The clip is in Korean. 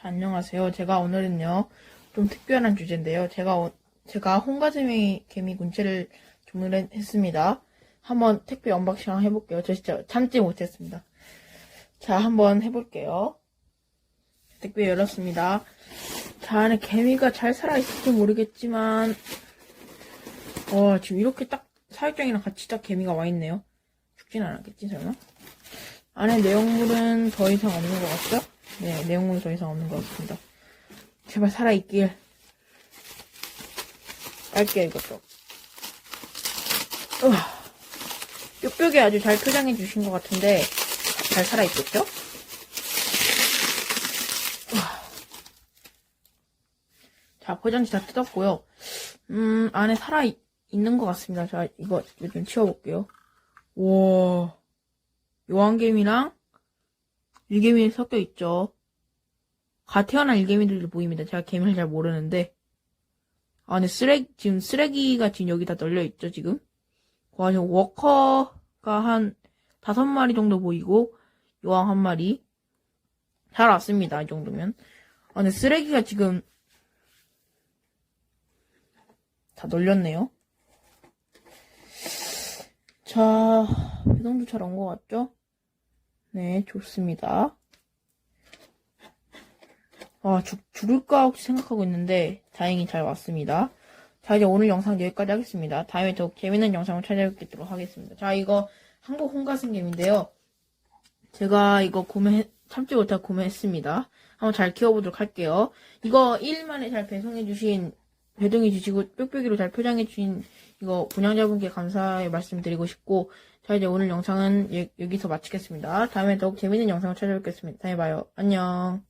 자, 안녕하세요. 제가 오늘은요, 좀 특별한 주제인데요. 제가, 오- 제가 홍가재미 개미 군체를 주문했습니다. 한번 택배 언박싱 해볼게요. 저 진짜 참지 못했습니다. 자, 한번 해볼게요. 택배 열었습니다. 자, 안에 개미가 잘 살아있을지 모르겠지만, 와, 지금 이렇게 딱 사육장이랑 같이 딱 개미가 와 있네요. 죽진 않았겠지, 설마? 안에 내용물은 더 이상 없는 것 같죠? 네, 내용물은 더 이상 없는 것 같습니다. 제발 살아있길. 깔게요, 이것도. 우와. 뾱뾱이 아주 잘 표장해 주신 것 같은데, 잘 살아있겠죠? 우와. 자, 포장지 다 뜯었고요. 음, 안에 살아있는 것 같습니다. 자, 이거, 이거 좀 치워볼게요. 우와. 요한개미랑 일개미 섞여 있죠. 가 태어난 일개미들도 보입니다. 제가 개미를 잘 모르는데. 안에 쓰레기, 지금 쓰레기가 지금 여기 다 널려 있죠, 지금. 와, 지금 워커가 한 다섯 마리 정도 보이고, 요왕 한 마리. 잘 왔습니다, 이 정도면. 안에 쓰레기가 지금 다 널렸네요. 자, 배송도 잘 온 것 같죠? 네, 좋습니다. 아, 죽, 죽을까 혹시 생각하고 있는데, 다행히 잘 왔습니다. 자, 이제 오늘 영상 여기까지 하겠습니다. 다음에 더욱 재밌는 영상을 찾아뵙도록 하겠습니다. 자, 이거 한국 홍가승gem인데요. 제가 이거 구매, 참지 못하고 구매했습니다. 한번 잘 키워보도록 할게요. 이거 1일 만에 잘 배송해주신, 배송해주시고, 뾱뾱이로 잘 포장해 주신 이거 분양자분께 감사의 말씀 드리고 싶고, 자, 이제 오늘 영상은 여- 여기서 마치겠습니다. 다음에 더욱 재밌는 영상을 찾아뵙겠습니다. 다음에 봐요. 안녕.